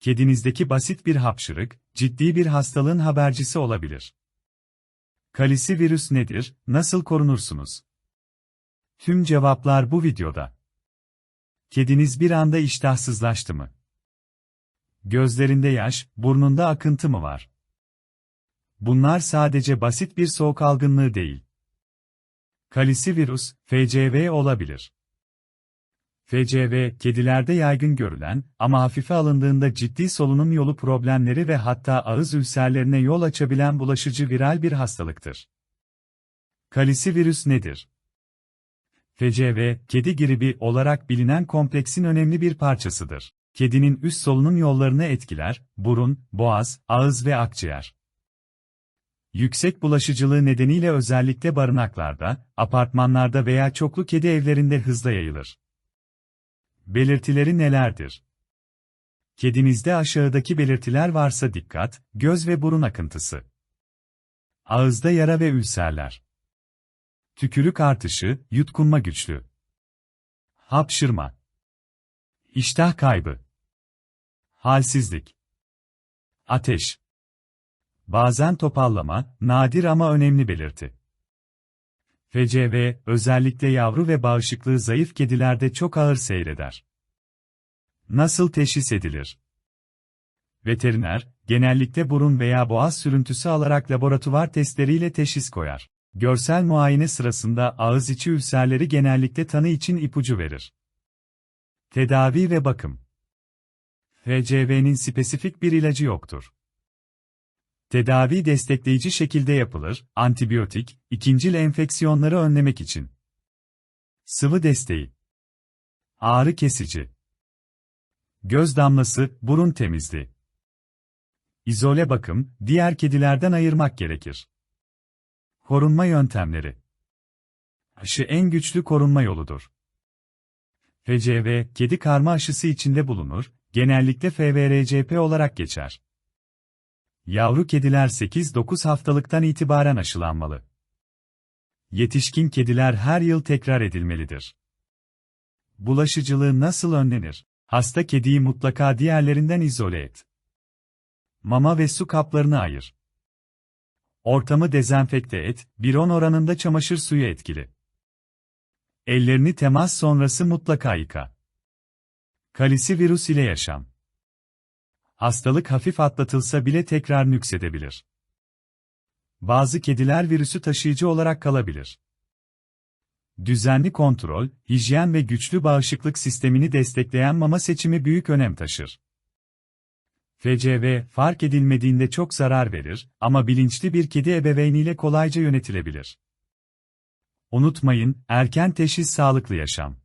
Kedinizdeki basit bir hapşırık, ciddi bir hastalığın habercisi olabilir. Kalisi virüs nedir, nasıl korunursunuz? Tüm cevaplar bu videoda. Kediniz bir anda iştahsızlaştı mı? Gözlerinde yaş, burnunda akıntı mı var? Bunlar sadece basit bir soğuk algınlığı değil. Kalisi virüs, FCV olabilir. FCV, kedilerde yaygın görülen ama hafife alındığında ciddi solunum yolu problemleri ve hatta ağız ülserlerine yol açabilen bulaşıcı viral bir hastalıktır. Kalisi virüs nedir? FCV, kedi gribi olarak bilinen kompleksin önemli bir parçasıdır. Kedinin üst solunum yollarını etkiler, burun, boğaz, ağız ve akciğer. Yüksek bulaşıcılığı nedeniyle özellikle barınaklarda, apartmanlarda veya çoklu kedi evlerinde hızla yayılır. Belirtileri nelerdir? Kedinizde aşağıdaki belirtiler varsa dikkat, göz ve burun akıntısı. Ağızda yara ve ülserler. Tükürük artışı, yutkunma güçlü. Hapşırma. İştah kaybı. Halsizlik. Ateş. Bazen topallama, nadir ama önemli belirti. FCV, özellikle yavru ve bağışıklığı zayıf kedilerde çok ağır seyreder. Nasıl teşhis edilir? Veteriner, genellikle burun veya boğaz sürüntüsü alarak laboratuvar testleriyle teşhis koyar. Görsel muayene sırasında ağız içi ülserleri genellikle tanı için ipucu verir. Tedavi ve bakım FCV'nin spesifik bir ilacı yoktur. Tedavi destekleyici şekilde yapılır, antibiyotik, ikincil enfeksiyonları önlemek için. Sıvı desteği. Ağrı kesici. Göz damlası, burun temizliği. İzole bakım, diğer kedilerden ayırmak gerekir. Korunma yöntemleri. Aşı en güçlü korunma yoludur. FCV, kedi karma aşısı içinde bulunur, genellikle FVRCP olarak geçer. Yavru kediler 8-9 haftalıktan itibaren aşılanmalı. Yetişkin kediler her yıl tekrar edilmelidir. Bulaşıcılığı nasıl önlenir? Hasta kediyi mutlaka diğerlerinden izole et. Mama ve su kaplarını ayır. Ortamı dezenfekte et, 1-10 oranında çamaşır suyu etkili. Ellerini temas sonrası mutlaka yıka. Kalisi virüs ile yaşam. Hastalık hafif atlatılsa bile tekrar nüksedebilir. Bazı kediler virüsü taşıyıcı olarak kalabilir. Düzenli kontrol, hijyen ve güçlü bağışıklık sistemini destekleyen mama seçimi büyük önem taşır. FCV, fark edilmediğinde çok zarar verir ama bilinçli bir kedi ebeveyniyle kolayca yönetilebilir. Unutmayın, erken teşhis sağlıklı yaşam.